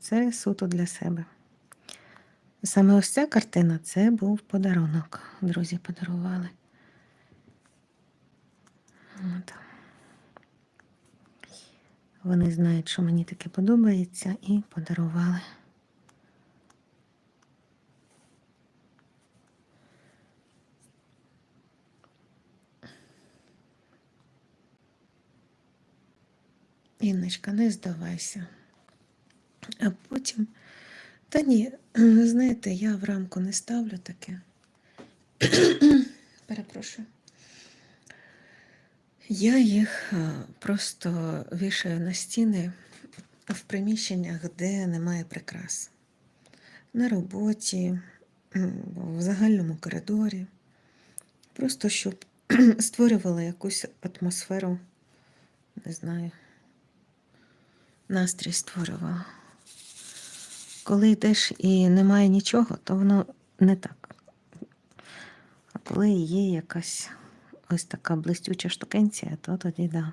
Це суто для себе. Саме ось ця картина це був подарунок. Друзі подарували. От. Вони знають, що мені таке подобається, і подарували. Інночка, не здавайся. А потім. Та ні, знаєте, я в рамку не ставлю таке. Перепрошую. Я їх просто вішаю на стіни в приміщеннях, де немає прикрас. На роботі, в загальному коридорі. Просто щоб створювала якусь атмосферу, не знаю, настрій створювала. Коли йдеш і немає нічого, то воно не так. А коли є якась ось така блистюча штукенція, то тоді да.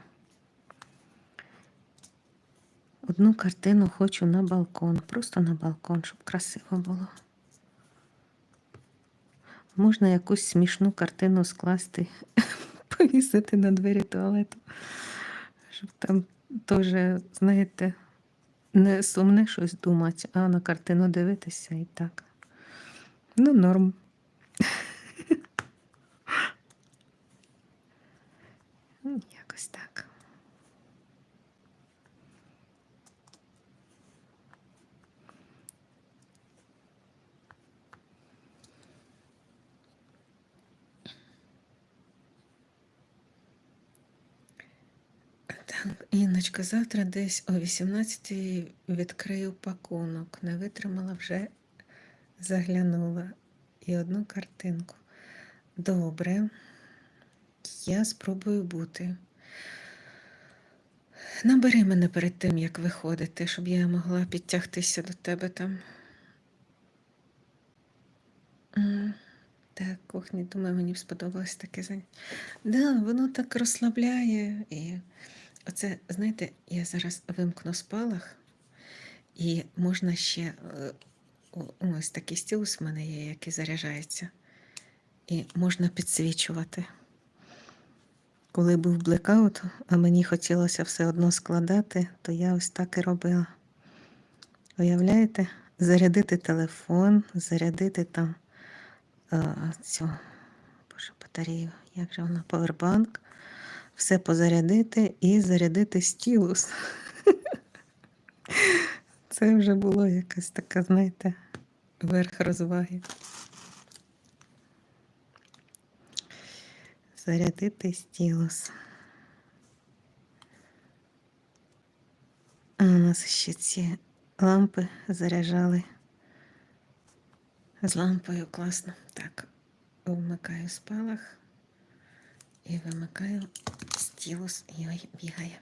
Одну картину хочу на балкон, просто на балкон, щоб красиво було. Можна якусь смішну картину скласти, повісити на двері туалету, щоб там теж, знаєте, не сумне щось думати, а на картину дивитися і так. Ну, норм. Ну, Якось так. Так, Інночка, завтра десь о 18-й відкрию пакунок. Не витримала вже заглянула і одну картинку. Добре, я спробую бути. Набери мене перед тим, як виходити, щоб я могла підтягтися до тебе там. Так, кухні, думаю, мені сподобалось таке заняття. Да, воно так розслабляє. І оце, знаєте, я зараз вимкну спалах, і можна ще е, ось такий стілус в мене є, який заряджається. І можна підсвічувати. Коли був блекаут, а мені хотілося все одно складати, то я ось так і робила. Уявляєте? Зарядити телефон, зарядити там а, цю боже, батарею, як же вона, повербанк, все позарядити і зарядити стілус. Це вже було якась така, знаєте, верх розваги. Зарядити стілус. А у нас ще ці лампи заряджали. З лампою класно. Так, вмикаю спалах і вимикаю стілус і ой, бігає.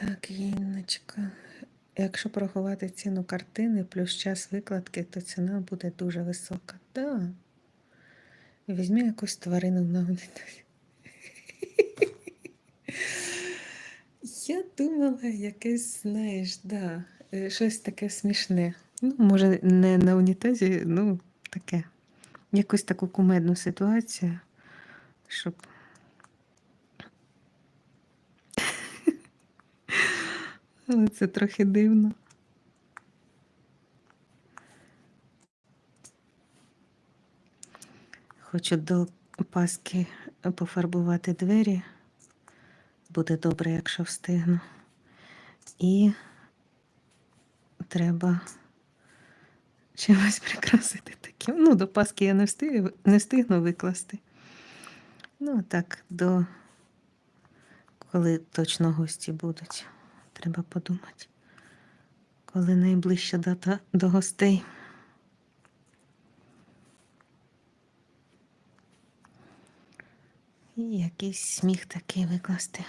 Так, Інночка. Якщо порахувати ціну картини плюс час викладки, то ціна буде дуже висока. Так. Візьми якусь тварину на унітазі. Я думала, якесь, знаєш, да, е, щось таке смішне. Ну, може, не на унітазі, ну, таке. Якусь таку кумедну ситуацію, щоб. Але це трохи дивно. Хочу до Паски пофарбувати двері. Буде добре, якщо встигну. І треба чимось прикрасити таким. Ну, до Паски я не встигну, не встигну викласти. Ну, так, до коли точно гості будуть. Треба подумати. Коли найближча дата до гостей. І якийсь сміх такий викласти.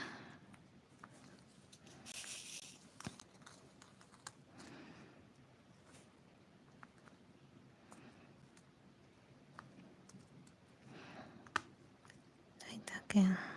yeah.